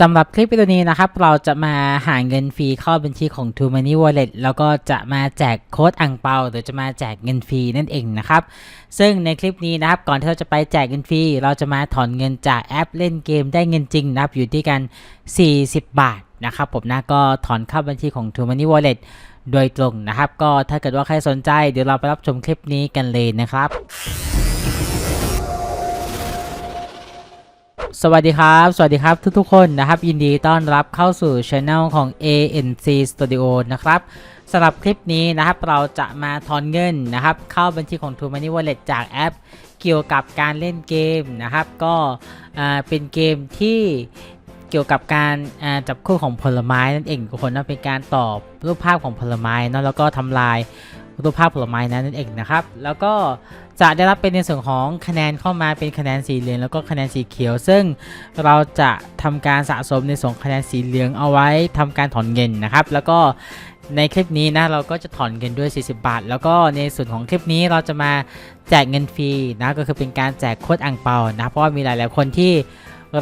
สำหรับคลิปวิดีโอนี้นะครับ เราจะมาหาเงินฟรีเข้าบัญชีของ t o Money Wallet แล้วก็จะมาแจกโค้ดอ่างเปาหรือจะมาแจกเงินฟรีนั่นเองนะครับ ซึ่งในคลิปนี้นะครับก่อนที่เราจะไปแจกเงินฟรีเราจะมาถอนเงินจากแอปเล่นเกมได้เงินจริงนะครับอยู่ที่กัน 40 บาทนะครับผมนะก็ถอนเข้าบัญชีของ t o Money Wallet โดยตรงนะครับ ก็ถ้าเกิดว่าใครสนใจเดี๋ยวเราไปรับชมคลิปนี้กันเลยนะครับ สวัสดีครับ สวัสดีครับทุกๆคนนะครับ ยินดีต้อนรับเข้าสู่ช anel ของ ANC Studio นะครับสำหรับคลิปนี้นะครับเราจะมาถอนเงินนะครับ เข้าบัญชีของ t o Money Wallet จากแอป เกี่ยวกับการเล่นเกมนะครับ ก็เป็นเกมที่เกี่ยวกับการจับคู่ของผลไม้นั่นเองทุกคนนะเป็นการตอบรูปภาพของผลไม้เนอะแล้วก็ทำลาย รูปภาพผลไม้นั้นนั่นเองนะครับ แล้วก็จะได้รับเป็นในส่วนของคะแนนเข้ามาเป็นคะแนนสีเหลืองแล้วก็คะแนนสีเขียว ซึ่งเราจะทำการสะสมในส่วนคะแนนสีเหลืองเอาไว้ทำการถอนเงินนะครับ แล้วก็ในคลิปนี้นะเราก็จะถอนเงินด้วย 40 บาท แล้วก็ในส่วนของคลิปนี้เราจะมาแจกเงินฟรีนะก็คือเป็นการแจกโค้ดอ่างเปานะเพราะว่ามีหลายๆคนที่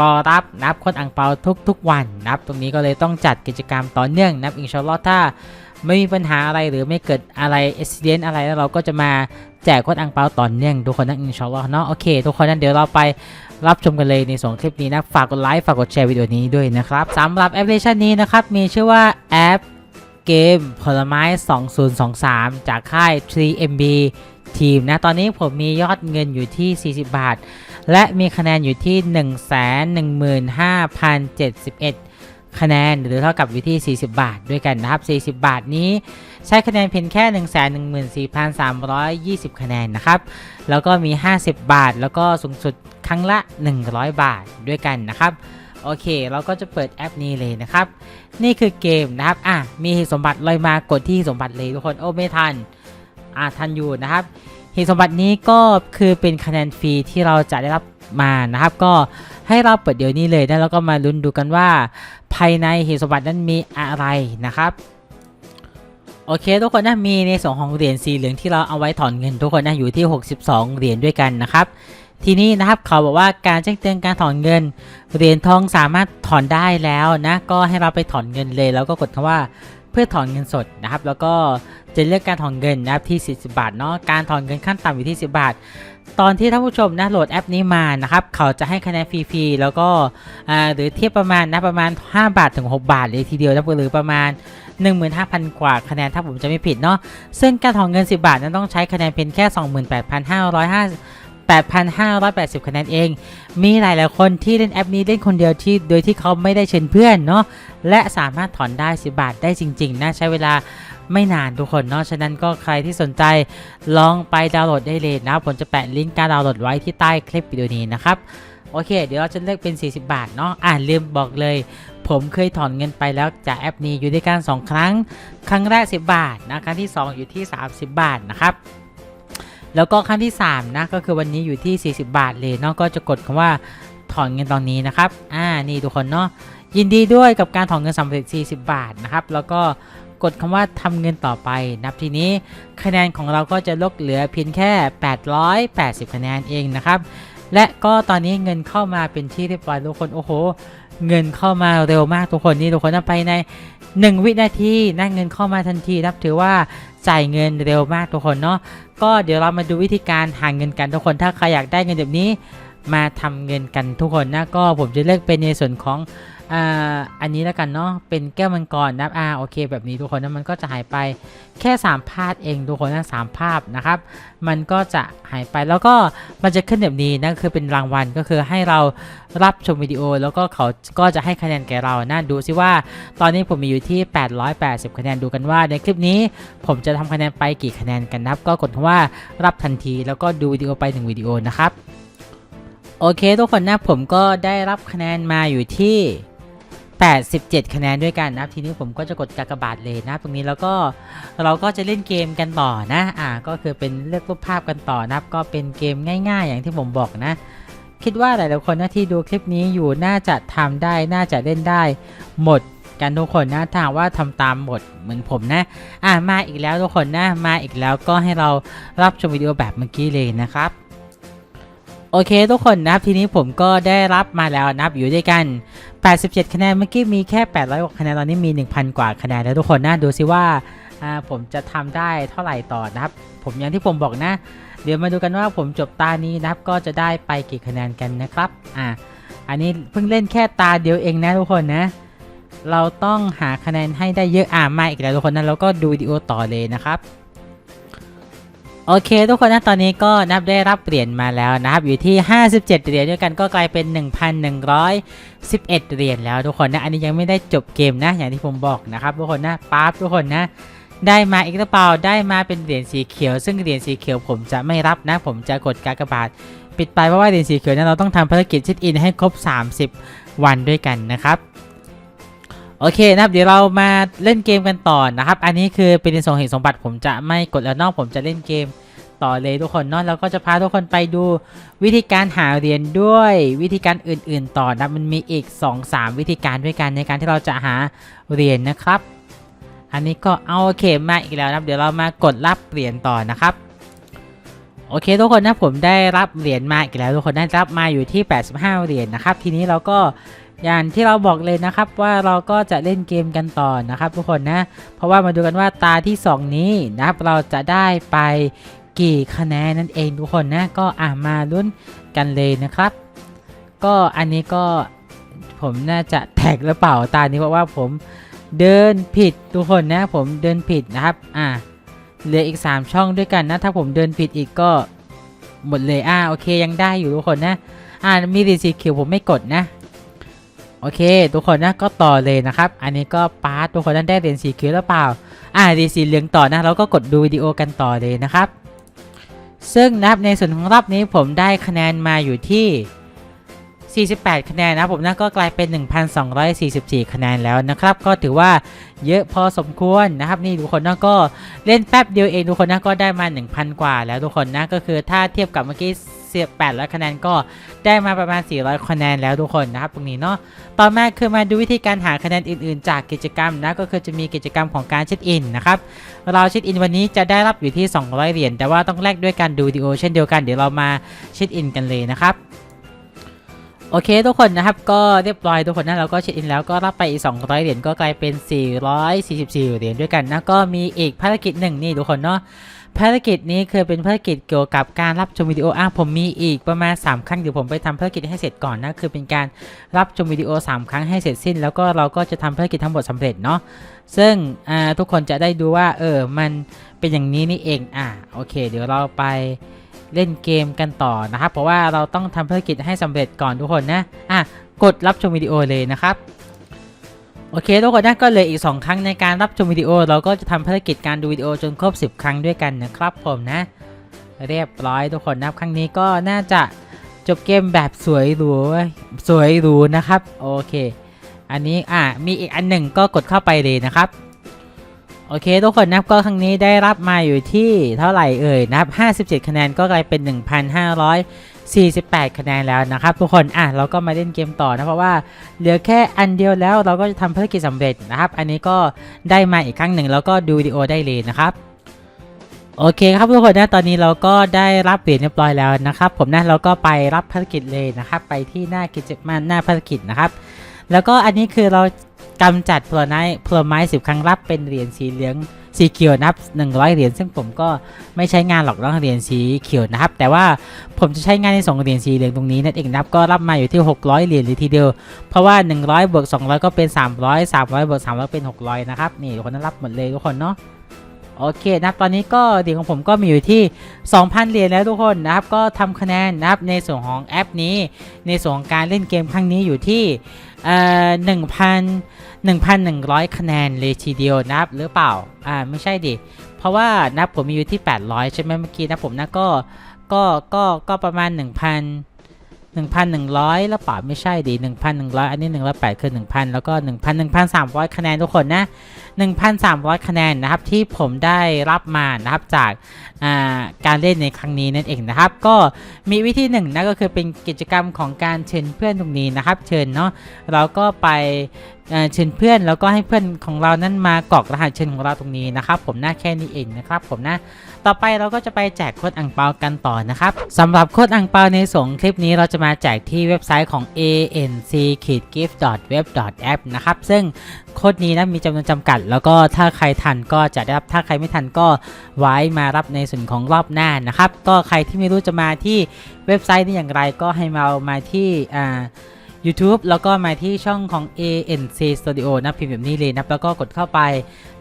รอรับนับโค้ดอ่างเปาทุกๆวันนับตรงนี้ก็เลยต้องจัดกิจกรรมต่อเนื่องนับอินชาอัลลอฮ์ถ้า ไม่มีปัญหาอะไรหรือไม่เกิดอะไรอุบิเหตุอะไรแล้วเราก็จะมาแจกโค้ดอ่างเปาต่อเนื่องทุกคนนะอินชาอัลลอฮ์เนาะโอเค ทุกคนนั้นเดี๋ยวเราไปรับชมกันเลยในส่วนคลิปนี้นะ ฝากกดไลค์ฝากกดแชร์วิดีโอนี้ด้วยนะครับสำหรับแอปพลิเคชันนี้นะครับ มีชื่อว่าแอปเกมผลไม้ 2023 จากค่าย 3MB ทีมนะตอนนี้ผมมียอดเงินอยู่ที่ 40 บาท และมีคะแนนอยู่ที่ 115,071 คะแนนหรือเท่ากับอยู่ที่ 40 บาทด้วยกันนะครับ 40 บาทนี้ใช้คะแนนเพียงแค่ 114,320 คะแนนนะครับ แล้วก็มี 50 บาท แล้วก็สูงสุดครั้งละ 100 บาทด้วยกันนะครับ โอเค เราก็จะเปิดแอปนี้เลยนะครับ นี่คือเกมนะครับ อะ มีสมบัติลอยมากดที่สมบัติเลยทุกคน โอ้ไม่ทัน อะทันอยู่นะครับ หีบสมบัตินี้ก็คือเป็นคะแนนฟรีที่เราจะได้รับมานะครับ ก็ให้เราเปิดเดี๋ยวนี้เลยนะแล้วก็มาลุ้นดูกันว่า ภายในหีบสมบัตินั้นมีอะไรนะครับโอเคทุกคนนะมีในส่วนของเหรียญสีเหลืองที่เราเอาไว้ถอนเงินทุกคนนะอยู่ที่ 62 เหรียญด้วยกันนะครับทีนี้นะครับเขาบอกว่าการแจ้งเตือนการถอนเงิน เหรียญทองสามารถถอนได้แล้วนะก็ให้เราไปถอนเงินเลย แล้วก็กดคำว่า เพื่อถอนเงินสดนะครับ แล้วก็จะเลือกการถอนเงินนะครับที่ 40 บาทเนาะการถอนเงินขั้นต่ำอยู่ที่ 10 บาท ตอนที่ท่านผู้ชมนะโหลดแอปนี้มานะครับเขาจะให้คะแนนฟรีๆแล้วก็อ่าหรือเทียบประมาณนะประมาณ 5 บาทถึง 6 บาทเลยทีเดียวนะหรือประมาณ 15,000 กว่าคะแนนถ้าผมจะไม่ผิดเนาะซึ่งการถอนเงิน 10 บาทนั้นต้องใช้คะแนนเพียงแค่ 28,550 8,580 คะแนนเอง มีหลายหลายคนที่เล่นแอปนี้เล่นคนเดียวที่โดยที่เขาไม่ได้เชิญเพื่อนเนาะ และสามารถถอนได้ 10 บาทได้จริงๆนะใช้เวลาไม่นานทุกคนเนาะ ฉะนั้นก็ใครที่สนใจลองไปดาวน์โหลดได้เลยนะ ผมจะแปะลิงก์การดาวน์โหลดไว้ที่ใต้คลิปวิดีโอนี้นะครับ โอเค เดี๋ยวเราจะเลือกเป็น 40 บาทเนาะ อ่าลืมบอกเลย ผมเคยถอนเงินไปแล้วจากแอปนี้อยู่ด้วยกัน 2 ครั้ง ครั้งแรก 10 บาทนะ ครั้งที่ 2 อยู่ที่ 30 บาทนะครับ แล้วก็ครั้งที่ 3 นะ ก็คือวันนี้อยู่ที่ 40 บาทเลยเนาะก็จะกดคำว่าถอนเงินตอนนี้นะครับ อ่า นี่ทุกคนเนาะ ยินดีด้วยกับการถอนเงินสำเร็จ40 บาทนะครับ แล้วก็กดคำว่าทำเงินต่อไปนับทีนี้คะแนนของเราก็จะลดเหลือเพียงแค่ 880 คะแนนเองนะครับ และก็ตอนนี้เงินเข้ามาเป็นที่เรียบร้อยทุกคน โอ้โห เงินเข้ามาเร็วมากทุกคนนี่ทุกคนนะไปใน 1 วินาทีนะเงินเข้ามาทันทีนับถือว่า จ่ายเงินเร็วมากทุกคนเนาะก็เดี๋ยวเรามาดูวิธีการหาเงินกันทุกคนถ้าใครอยากได้เงินแบบนี้ มาทำเงินกันทุกคนนะก็ผมจะเลือกเป็นในส่วนของอ่าอันนี้แล้วกันเนาะเป็นแก้วมังกรนะอ่าโอเค แบบนี้ทุกคนนะมันก็จะหายไปแค่ 3 ภาพเองทุกคนนะสามภาพนะครับ มันก็จะหายไปแล้วก็มันจะขึ้นแบบนี้นะคือเป็นรางวัลก็คือให้เรารับชมวิดีโอ แล้วก็เขาก็จะให้คะแนนแก่เรานะดูซิว่า ตอนนี้ผมมีอยู่ที่ 880 คะแนนดูกันว่า ในคลิปนี้ผมจะทำคะแนนไปกี่คะแนนกันนับ ก็กดว่ารับทันที แล้วก็ดูวิดีโอไป1วิดีโอนะครับ โอเคทุกคนนะผมก็ได้รับคะแนนมาอยู่ที่ 87 คะแนนด้วยกันนับทีนี้ผมก็จะกดกากบาทเลยนะตรงนี้แล้วก็เราก็จะเล่นเกมกันต่อนะอ่าก็คือเป็นเลือกรูปภาพกันต่อนับก็เป็นเกมง่าย ๆ อย่างที่ผมบอกนะ คิดว่าหลายๆคนนะที่ดูคลิปนี้อยู่น่าจะทำได้น่าจะเล่นได้หมดกันทุกคนนะถ้าว่าทำตามหมดเหมือนผมนะ อะมาอีกแล้วทุกคนนะมาอีกแล้วก็ให้เรารับชมวิดีโอแบบเมื่อกี้เลยนะครับ โอเคทุกคนนะครับทีนี้ผมก็ได้รับมาแล้วนะครับอยู่ด้วยกัน 87 คะแนนเมื่อกี้มีแค่ 800กว่าคะแนนตอนนี้มี 1,000 กว่าคะแนนแล้วทุกคนนะดูซิว่าอ่าผมจะทำได้เท่าไหร่ต่อนะครับ ผมอย่างที่ผมบอกนะ เดี๋ยวมาดูกันว่าผมจบตานี้นะครับก็จะได้ไปกี่คะแนนกันนะครับอ่าอันนี้เพิ่งเล่นแค่ตาเดียวเองนะทุกคนนะเราต้องหาคะแนนให้ได้เยอะอ่ามาอีกแล้วทุกคนนะแล้วก็ดูวิดีโอต่อเลยนะครับ โอเค ทุกคนนะตอนนี้ก็นับได้รับเหรียญมาแล้วนะครับอยู่ที่ 57 เหรียญด้วยกันก็กลายเป็น 1,111 เหรียญแล้วทุกคนนะอันนี้ยังไม่ได้จบเกมนะอย่างที่ผมบอกนะครับทุกคนนะปั๊บทุกคนนะได้มาอีกหรือเปล่าได้มาเป็นเหรียญสีเขียว ซึ่งเหรียญสีเขียวผมจะไม่รับนะ ผมจะกดกากบาทปิดไปเพราะว่าเหรียญสีเขียวนั้นเราต้องทำภารกิจเช็คอินให้ครบ 30 วันด้วยกันนะครับ โอเคนะครับเดี๋ยวเรามาเล่นเกมกันต่อนะครับ อันนี้คือเป็นในส่วนของสมบัติผมจะไม่กดแล้วนอกผมจะเล่นเกมต่อเลยทุกคนเนาะแล้วก็จะพาทุกคนไปดูวิธีการหาเหรียญด้วยวิธีการอื่น ๆ ต่อนะมันมีอีก 2-3 วิธีการด้วยกันในการที่เราจะหาเหรียญนะครับ อันนี้ก็เอาโอเคมาอีกแล้วนะเดี๋ยวเรามากดรับเหรียญต่อนะครับโอเคทุกคนนะผมได้รับเหรียญมาอีกแล้วทุกคนได้รับมาอยู่ที่ 85 เหรียญนะครับทีนี้เราก็ อย่างที่เราบอกเลยนะครับว่าเราก็จะเล่นเกมกันต่อนะครับ ทุกคนนะ เพราะว่ามาดูกันว่าตาที่ 2 นี้นะครับเราจะได้ไปกี่คะแนนนั่นเองทุกคนนะก็อ่ามาลุ้นกันเลยนะครับ ก็อันนี้ก็ผมน่าจะแท็กหรือเปล่าตานี้เพราะว่าผมเดินผิดทุกคนนะผมเดินผิดนะครับอ่าเหลืออีก 3 ช่องด้วยกันนะถ้าผมเดินผิดอีกก็หมดเลยอ่าโอเคยังได้อยู่ทุกคนนะอ่ามีดีสีเขียวผมไม่กดนะ โอเค ทุกคนนะก็ต่อเลยนะครับ อันนี้ก็ปาร์ตทุกคนนั้นได้เหรียญสีเขียวหรือเปล่า อ่าดีสีเหลืองต่อนะเราก็กดดูวิดีโอกันต่อเลยนะครับ ซึ่งนะครับในส่วนของรอบนี้ผมได้คะแนนมาอยู่ที่48 คะแนนนะครับผมนะก็กลายเป็น 1,244 คะแนนแล้วนะครับ ก็ถือว่าเยอะพอสมควรนะครับ นี่ทุกคนนะก็เล่นแป๊บเดียวเองทุกคนนะก็ได้มา 1,000 กว่าแล้วทุกคนนะก็คือถ้าเทียบกับเมื่อกี้ เสีย800คะแนนก็ได้มาประมาณ 400 คะแนนแล้วทุกคนนะครับตรงนี้เนาะต่อมาคือมาดูวิธีการหาคะแนนอื่นๆ จากกิจกรรมนะก็คือจะมีกิจกรรมของการเช็คอินนะครับเราเช็คอินวันนี้จะได้รับอยู่ที่ 200 เหรียญแต่ว่าต้องแลกด้วยการดูวิดีโอเช่นเดียวกันเดี๋ยวเรามาเช็คอินกันเลยนะครับ โอเคทุกคนนะครับก็เรียบร้อยทุกคนนะเราก็เช็คอินแล้วก็รับไปอีก200 เหรียญก็กลายเป็น 444 เหรียญด้วยกันนะก็มีอีกภารกิจหนึ่งนี่ทุกคนเนาะภารกิจนี้คือเป็นภารกิจเกี่ยวกับการรับชมวิดีโออะผมมีอีกประมาณ 3 ครั้งเดี๋ยวผมไปทำภารกิจให้เสร็จก่อนนะคือเป็นการรับชมวิดีโอ 3 ครั้งให้เสร็จสิ้น แล้วก็เราก็จะทำภารกิจทั้งหมดสำเร็จเนาะซึ่งทุกคนจะได้ดูว่าเออมันเป็นอย่างนี้นี่เองอะโอเค เดี๋ยวเราไป เล่นเกมกันต่อนะครับ เพราะว่าเราต้องทำภารกิจให้สำเร็จก่อนทุกคนนะอะกดรับชมวิดีโอเลยนะครับโอเคทุกคนนะก็เลยอีก 2 ครั้งในการรับชมวิดีโอ เราก็จะทำภารกิจการดูวิดีโอจนครบ 10 ครั้งด้วยกันนะครับผมนะ เรียบร้อยทุกคนนะครับครั้งนี้ก็น่าจะจบเกมแบบสวยหรูสวยหรูนะครับโอเค อันนี้อะมีอีกอันหนึ่งก็กดเข้าไปเลยนะครับ โอเค ทุกคนนับก็ครั้งนี้ได้รับมาอยู่ที่เท่าไหร่เอ่ยนับ 57 คะแนนก็กลายเป็น 1,548 คะแนนแล้วนะครับทุกคนอะเราก็มาเล่นเกมต่อนะเพราะว่าเหลือแค่อันเดียวแล้วเราก็จะทำภารกิจสำเร็จนะครับ อันนี้ก็ได้มาอีกครั้งหนึ่งแล้วก็ดูวิดีโอได้เลยนะครับโอเคครับทุกคนนะตอนนี้เราก็ได้รับเหรียญเรียบร้อยแล้วนะครับ ผมนะเราก็ไปรับภารกิจเลยนะครับ ไปที่หน้ากิจมาหน้าภารกิจนะครับ แล้วก็อันนี้คือเรา กำจัดผลไม้ผลไม้สิบครั้งรับเป็นเหรียญสีเหลืองสีเขียวนับ 100 เหรียญซึ่งผมก็ไม่ใช้งานหรอกต้องเหรียญสีเขียวนะครับ แต่ว่าผมจะใช้งานในสองเหรียญสีเหลืองตรงนี้นั่นเองนับก็รับมาอยู่ที่ 600 เหรียญเลยทีเดียว เพราะว่า 100บวก200 ก็เป็น 300 300บวก300 เป็น 600 นะครับ นี่ทุกคนนั้นรับหมดเลยทุกคนเนาะโอเคนะครับตอนนี้ก็เหรียญของผมก็มีอยู่ที่ 2,000 เหรียญแล้วทุกคนนะครับก็ทำคะแนนนะครับในส่วนของแอปนี้ ในส่วนของการเล่นเกมครั้งนี้อยู่ที่ เอ่อหนึ่งพันหนึ่งพันหนึ่งร้อยคะแนนเลยทีเดียวนะครับหรือเปล่า อ่าไม่ใช่ดิ เพราะว่านับผมมีอยู่ที่ 800 ใช่ไหมเมื่อกี้นะผมนะก็ก็ก็ก็ประมาณ 1,000 1,100 แล้วเปล่าไม่ใช่ดี1,100 อันนี้ 108 คือ 1,000 แล้วก็ 1,000 1,300 คะแนนทุกคนนะ 1,300 คะแนนนะครับที่ผมได้รับมานะครับจากาการเล่นในครั้งนี้นั่นเองนะครับ ก็มีวิธีหนึ่งนะก็คือเป็นกิจกรรมของการเชิญเพื่อนตรงนี้นะครับ เชิญเนาะเราก็ไปเชิญเพื่อนแล้วก็ให้เพื่อนของเรานั้นมากรอกรหัสเชิญของเราตรงนี้นะครับ ผมหน้าแค่นี้เองนะครับ ผมนะต่อไปเราก็จะไปแจกโค้ดอังเปากันต่อนะครับสำหรับโค้ดอังเปาในส่งคลิปนี้เราจะมาแจกที่เว็บไซต์ของ anc-gift.web.app นะครับซึ่งโค้ดนี้นะมีจำนวนจำกัด แล้วก็ถ้าใครทันก็จะได้รับถ้าใครไม่ทันก็ไว้มารับในส่วนของรอบหน้านะครับ ก็ใครที่ไม่รู้จะมาที่เว็บไซต์นี้อย่างไรก็ให้มามาที่อ่า YouTube แล้วก็มาที่ช่องของ ANC Studio นะพิมพ์แบบนี้เลยนะแล้วก็กดเข้าไป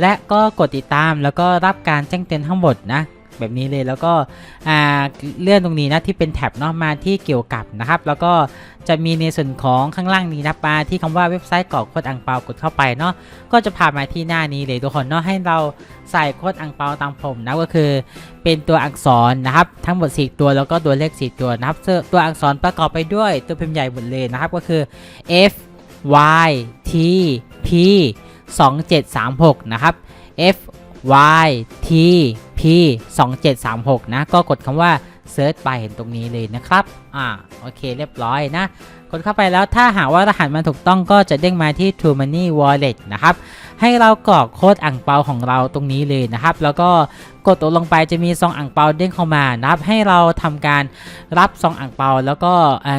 และก็กดติดตามแล้วก็รับการแจ้งเตือนทั้งหมดนะ แบบนี้เลยแล้วก็เลื่อนตรงนี้นะที่เป็นแท็บเนาะมาที่เกี่ยวกับนะครับ แล้วก็จะมีในส่วนของข้างล่างนี้นะมาที่คำว่าเว็บไซต์กรอกโค้ดอังเปากดเข้าไปเนาะก็จะพามาที่หน้านี้เลยทุกคนเนาะให้เราใส่โค้ดอังเปาตามผมนะก็คือเป็นตัวอักษรนะครับทั้งหมด 4 ตัวแล้วก็ตัวเลข 4 ตัวนะครับซึ่งตัวอักษรประกอบไปด้วยตัวพิมพ์ใหญ่หมดเลยนะครับก็คือ F Y T P 2736 นะครับ F Y T P P2736 นะ ก็กดคำว่าเซิร์ชไปเห็นตรงนี้เลยนะครับ อ่า โอเค เรียบร้อยนะ กดเข้าไปแล้วถ้าหากว่ารหัสมันถูกต้องก็จะเด้งมาที่ True Money Wallet นะครับ ให้เรากรอกโค้ดอ่างเปาของเราตรงนี้เลยนะครับ แล้วก็กดตัวลงไปจะมีซองอ่างเปาเด้งเข้ามานะครับให้เราทำการรับซองอ่างเปา แล้วก็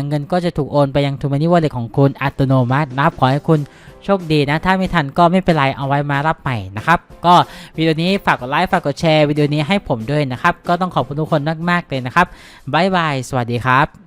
เงินก็จะถูกโอนไปยัง True Money Wallet ของคุณอัตโนมัตินะครับขอให้คุณโชคดีนะ ถ้าไม่ทันก็ไม่เป็นไรเอาไว้มารับใหม่นะครับ ก็วิดีโอนี้ฝากกดไลค์ฝากกดแชร์วิดีโอนี้ให้ผมด้วยนะครับ ก็ต้องขอบคุณทุกคนมากๆเลยนะครับบ๊ายบายสวัสดีครับ